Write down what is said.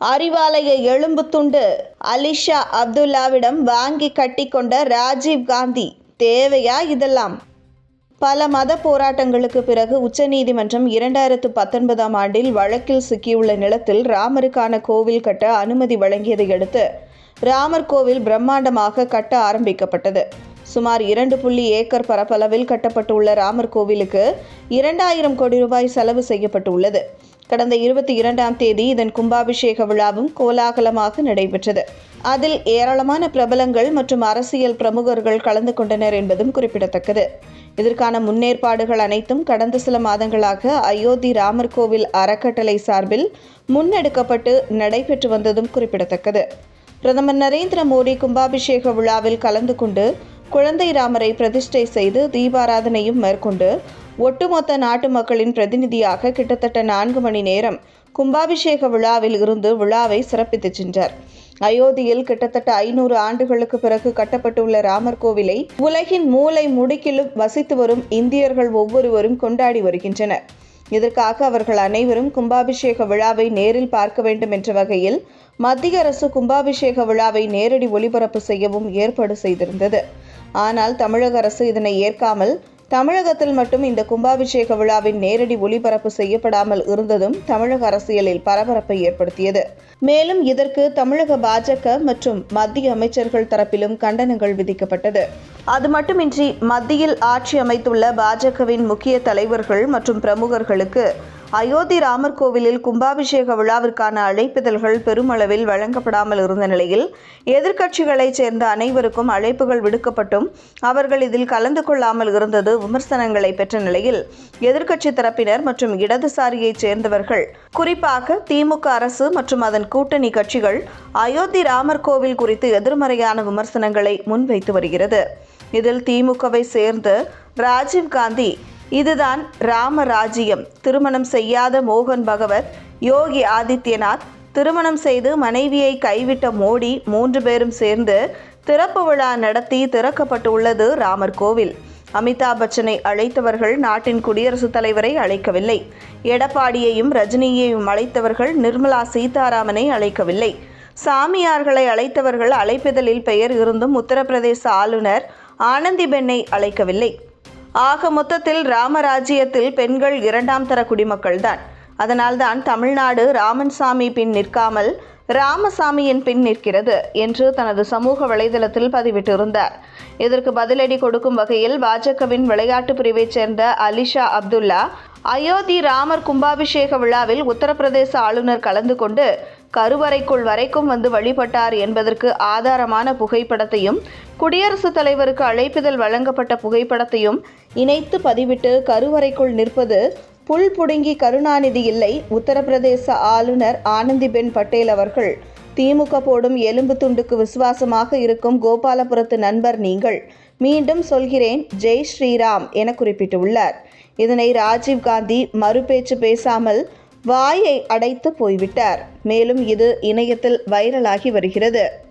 அறிவாலய எலும்பு துண்டு அலிஷா அப்துல்லாவிடம் வாங்கி கட்டிக்கொண்ட ராஜீவ் காந்தி தேவையா இதெல்லாம்? பல மத போராட்டங்களுக்கு பிறகு உச்சநீதிமன்றம் இரண்டாயிரத்து பத்தொன்பதாம் ஆண்டில் வழக்கில் சிக்கியுள்ள நிலத்தில் ராமருக்கான கோவில் கட்ட அனுமதி வழங்கியதை அடுத்து ராமர் கோவில் பிரம்மாண்டமாக கட்ட ஆரம்பிக்கப்பட்டது. சுமார் இரண்டு புள்ளி ஏக்கர் பரப்பளவில் கட்டப்பட்டுள்ள ராமர் கோவிலுக்கு இரண்டாயிரம் கோடி ரூபாய் செலவு செய்யப்பட்டுள்ளது. கடந்த இருபத்தி இரண்டாம் தேதி இதன் கும்பாபிஷேக விழாவும் கோலாகலமாக நடைபெற்றது. அதில் ஏராளமான பிரபலங்கள் மற்றும் அரசியல் பிரமுகர்கள் கலந்து கொண்டனர் என்பதும் குறிப்பிடத்தக்கது. இதற்கான முன்னேற்பாடுகள் அனைத்தும் கடந்த சில மாதங்களாக அயோத்தி ராமர் கோவில் அறக்கட்டளை சார்பில் முன்னெடுக்கப்பட்டு நடைபெற்று வந்ததும் குறிப்பிடத்தக்கது. பிரதமர் நரேந்திர மோடி கும்பாபிஷேக விழாவில் கலந்து கொண்டு குழந்தை ராமரை பிரதிஷ்டை செய்து தீபாராதனையும் மேற்கொண்டு ஒட்டுமொத்த நாட்டு மக்களின் பிரதிநிதியாக கிட்டத்தட்ட நான்கு மணி நேரம் கும்பாபிஷேக விழாவில் இருந்து விழாவை சிறப்பித்துச் சென்றார். அயோத்தியில் கிட்டத்தட்ட ஐநூறு ஆண்டுகளுக்கு பிறகு கட்டப்பட்டுள்ள ராமர் கோவிலை உலகின் மூலை முடுக்கிலும் வசித்து வரும் இந்தியர்கள் ஒவ்வொருவரும் கொண்டாடி வருகின்றனர். இதற்காக அவர்கள் அனைவரும் கும்பாபிஷேக விழாவை நேரில் பார்க்க வேண்டும் என்ற வகையில் மத்திய அரசு கும்பாபிஷேக விழாவை நேரடி ஒளிபரப்பு செய்யவும் ஏற்பாடு செய்திருந்தது. ஆனால் தமிழக அரசு இதனை ஏற்காமல் தமிழகத்தில் மட்டும் இந்த கும்பாபிஷேக விழாவின் நேரடி ஒளிபரப்பு செய்யப்படாமல் இருந்ததும் தமிழக அரசியலில் பரபரப்பை ஏற்படுத்தியது. மேலும் இதற்கு தமிழக பாஜக மற்றும் மத்திய அமைச்சர்கள் தரப்பிலும் கண்டனங்கள் விதிக்கப்பட்டது. அது மட்டுமின்றி மத்தியில் ஆட்சி அமைத்துள்ள பாஜகவின் முக்கிய தலைவர்கள் மற்றும் பிரமுகர்களுக்கு அயோத்தி ராமர் கோவிலில் கும்பாபிஷேக விழாவிற்கான அழைப்பிதழ்கள் பெருமளவில் வழங்கப்படாமல் இருந்த நிலையில் எதிர்க்கட்சிகளைச் சேர்ந்த அனைவருக்கும் அழைப்புகள் விடுக்கப்பட்டும் அவர்கள் இதில் கலந்து கொள்ளாமல் இருந்தது விமர்சனங்களை பெற்ற நிலையில் எதிர்க்கட்சி தரப்பினர் மற்றும் இடதுசாரியைச் சேர்ந்தவர்கள். குறிப்பாக திமுக அரசு மற்றும் அதன் கூட்டணி கட்சிகள் அயோத்தி ராமர் கோவில் குறித்து எதிர்மறையான விமர்சனங்களை முன்வைத்து வருகிறது. இதில் திமுகவை சேர்ந்து ராஜீவ் காந்தி இதுதான் ராமராஜ்யம். திருமணம் செய்யாத மோகன் பகவத் யோகி ஆதித்யநாத் திருமணம் செய்து மனைவியை கைவிட்ட மோடி மூன்று பேரும் சேர்ந்து திறப்பு விழா நடத்தி திறக்கப்பட்டுள்ளது ராமர் கோவில். அமிதாப் பச்சனை அழைத்தவர்கள் நாட்டின் குடியரசுத் தலைவரை அழைக்கவில்லை. எடப்பாடியையும் ரஜினியையும் அழைத்தவர்கள் நிர்மலா சீதாராமனை அழைக்கவில்லை. சாமியார்களை அழைத்தவர்கள் அழைப்பிதழில் பெயர் இருந்தும் உத்தரப்பிரதேச ஆளுநர் ஆனந்திபெண்ணை அழைக்கவில்லை. ஆக மொத்தத்தில் ராமராஜ்யத்தில் பெண்கள் இரண்டாம் தர குடிமக்கள்தான். அதனால்தான் தமிழ்நாடு ராமன் சாமி பின் நிற்காமல் ராமசாமியின் பின் நிற்கிறது என்று தனது சமூக வலைதளத்தில் பதிவிட்டிருந்தார். இதற்கு பதிலடி கொடுக்கும் வகையில் பாஜகவின் விளையாட்டு பிரிவைச் சேர்ந்த அலிஷா அப்துல்லா அயோத்தி ராமர் கும்பாபிஷேக விழாவில் உத்தரப்பிரதேச ஆளுநர் கலந்து கொண்டு கருவறைக்குள் வரைக்கும் வந்து வழிபட்டார் என்பதற்கு ஆதாரமான புகைப்படத்தையும் குடியரசுத் தலைவருக்கு அழைப்பிதழ் வழங்கப்பட்ட புகைப்படத்தையும் இணைத்து பதிவிட்டு கருவறைக்குள் நிற்பது புல் புடுங்கி கருணாநிதி இல்லை உத்தரப்பிரதேச ஆளுநர் ஆனந்திபென் பட்டேல் அவர்கள். திமுக போடும் எலும்பு துண்டுக்கு விசுவாசமாக இருக்கும் கோபாலபுரத்து நண்பர் நீங்கள். மீண்டும் சொல்கிறேன் ஜெய் ஸ்ரீராம் என குறிப்பிட்டுள்ளார். இதனை ராஜீவ் காந்தி மறுபேச்சு பேசாமல் வாயை அடைத்து போய்விட்டார். மேலும் இது இணையத்தில் வைரலாகி வருகிறது.